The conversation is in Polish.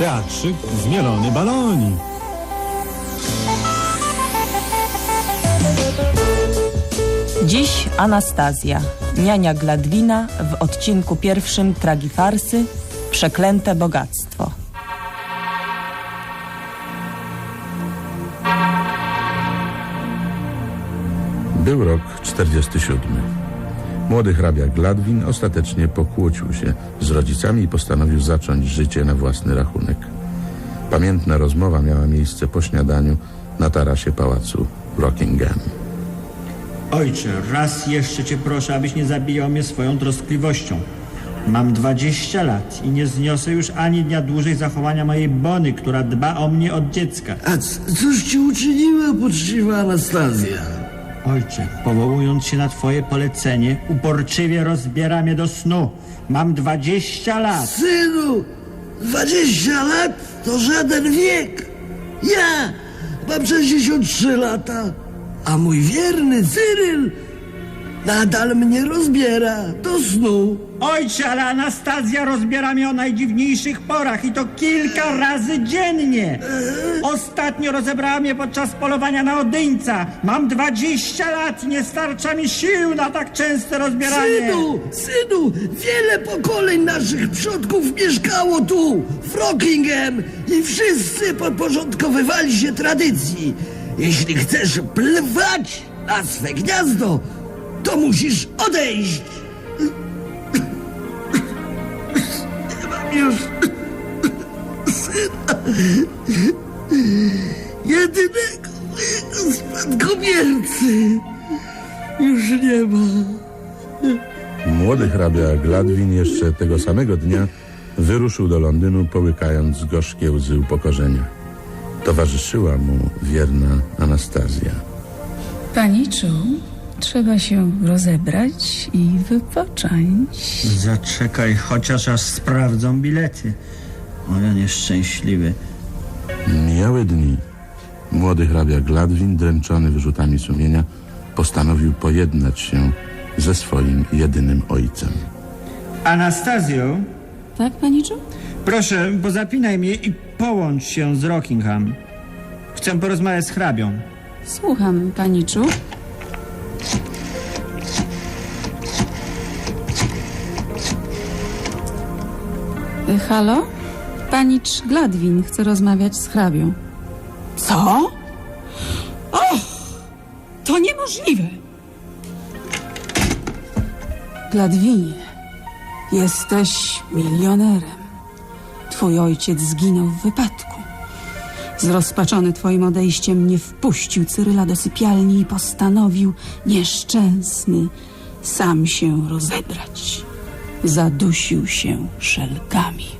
teatrzyk zmielony balonik. Dziś Anastazja, niania Gladwina w odcinku pierwszym Tragifarsy Przeklęte bogactwo. Był rok 47. Młody hrabia Gladwin ostatecznie pokłócił się z rodzicami i postanowił zacząć życie na własny rachunek. Pamiętna rozmowa miała miejsce po śniadaniu na tarasie pałacu Rockingham. Ojcze, raz jeszcze cię proszę, abyś nie zabijał mnie swoją troskliwością. Mam 20 lat i nie zniosę już ani dnia dłużej zachowania mojej Bony, która dba o mnie od dziecka. A cóż ci uczyniła poczciwa Anastazja? Ojcze, powołując się na twoje polecenie, uporczywie rozbiera mnie do snu. Mam 20 lat. Synu, 20 lat to żaden wiek. Ja mam 63 lata, a mój wierny Cyryl nadal mnie rozbiera do snu. Ojcze, ale Anastazja rozbiera mnie o najdziwniejszych porach i to kilka razy dziennie. Ostatnio rozebrała mnie podczas polowania na Odyńca. Mam 20 lat, nie starcza mi sił na tak częste rozbieranie. Synu, synu, wiele pokoleń naszych przodków mieszkało tu, w Rockingham i wszyscy podporządkowywali się tradycji. Jeśli chcesz plwać na swe gniazdo, to musisz odejść. Nie mam już syna, jedynego mojego spadkobiercy. Już nie ma. Młody hrabia Gladwin jeszcze tego samego dnia wyruszył do Londynu, połykając gorzkie łzy upokorzenia. Towarzyszyła mu wierna Anastazja. Paniczu, trzeba się rozebrać i wypocząć. Zaczekaj, chociaż aż sprawdzą bilety. O ja nieszczęśliwy. Mijały dni. Młody hrabia Gladwin, dręczony wyrzutami sumienia, postanowił pojednać się ze swoim jedynym ojcem. Anastazjo, Tak, paniczu? proszę, pozapinaj mnie i połącz się z Rockingham. Chcę porozmawiać z hrabią. Słucham, paniczu. Halo? Panicz Gladwin chce rozmawiać z hrabią. Co? Och! To niemożliwe! Gladwinie, jesteś milionerem. Twój ojciec zginął w wypadku. Zrozpaczony twoim odejściem nie wpuścił Cyryla do sypialni i postanowił nieszczęsny sam się rozebrać. Zadusił się szelkami.